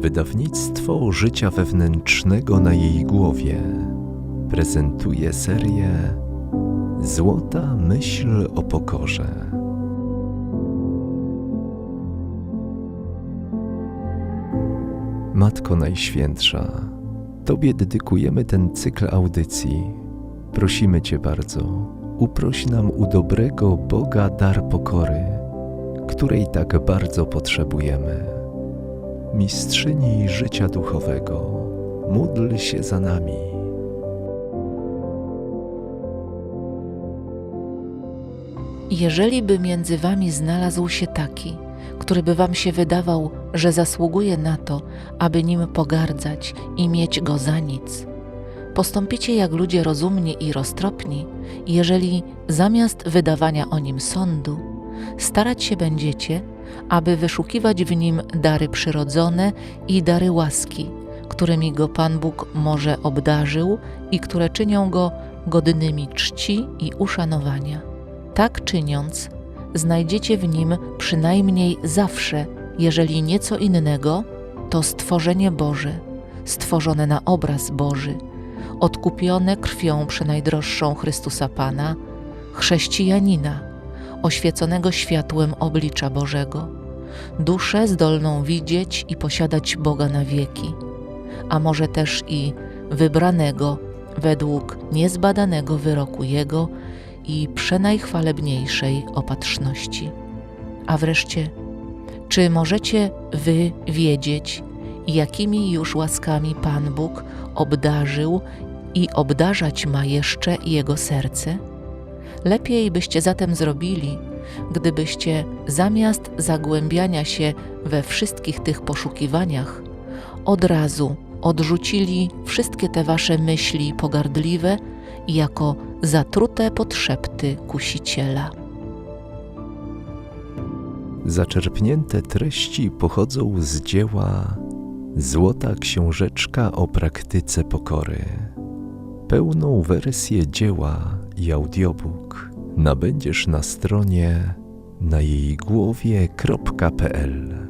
Wydawnictwo życia wewnętrznego na jej głowie prezentuje serię Złota myśl o pokorze. Matko Najświętsza, Tobie dedykujemy ten cykl audycji. Prosimy Cię bardzo, uproś nam u dobrego Boga dar pokory, której tak bardzo potrzebujemy. Mistrzyni życia duchowego, módl się za nami. Jeżeli by między wami znalazł się taki, który by wam się wydawał, że zasługuje na to, aby nim pogardzać i mieć go za nic, postąpicie jak ludzie rozumni i roztropni, jeżeli zamiast wydawania o nim sądu, starać się będziecie, aby wyszukiwać w nim dary przyrodzone i dary łaski, którymi go Pan Bóg może obdarzył i które czynią go godnymi czci i uszanowania. Tak czyniąc, znajdziecie w nim przynajmniej zawsze, jeżeli nieco innego, to stworzenie Boże, stworzone na obraz Boży, odkupione krwią przenajdroższą Chrystusa Pana, chrześcijanina, oświeconego światłem oblicza Bożego, duszę zdolną widzieć i posiadać Boga na wieki, a może też i wybranego według niezbadanego wyroku Jego i przenajchwalebniejszej opatrzności. A wreszcie, czy możecie wy wiedzieć, jakimi już łaskami Pan Bóg obdarzył i obdarzać ma jeszcze Jego serce? Lepiej byście zatem zrobili, gdybyście zamiast zagłębiania się we wszystkich tych poszukiwaniach, od razu odrzucili wszystkie te wasze myśli pogardliwe i jako zatrute podszepty kusiciela. Zaczerpnięte treści pochodzą z dzieła Złota Książeczka o praktyce pokory. Pełną wersję dzieła i audiobook nabędziesz na stronie na jej głowie.pl.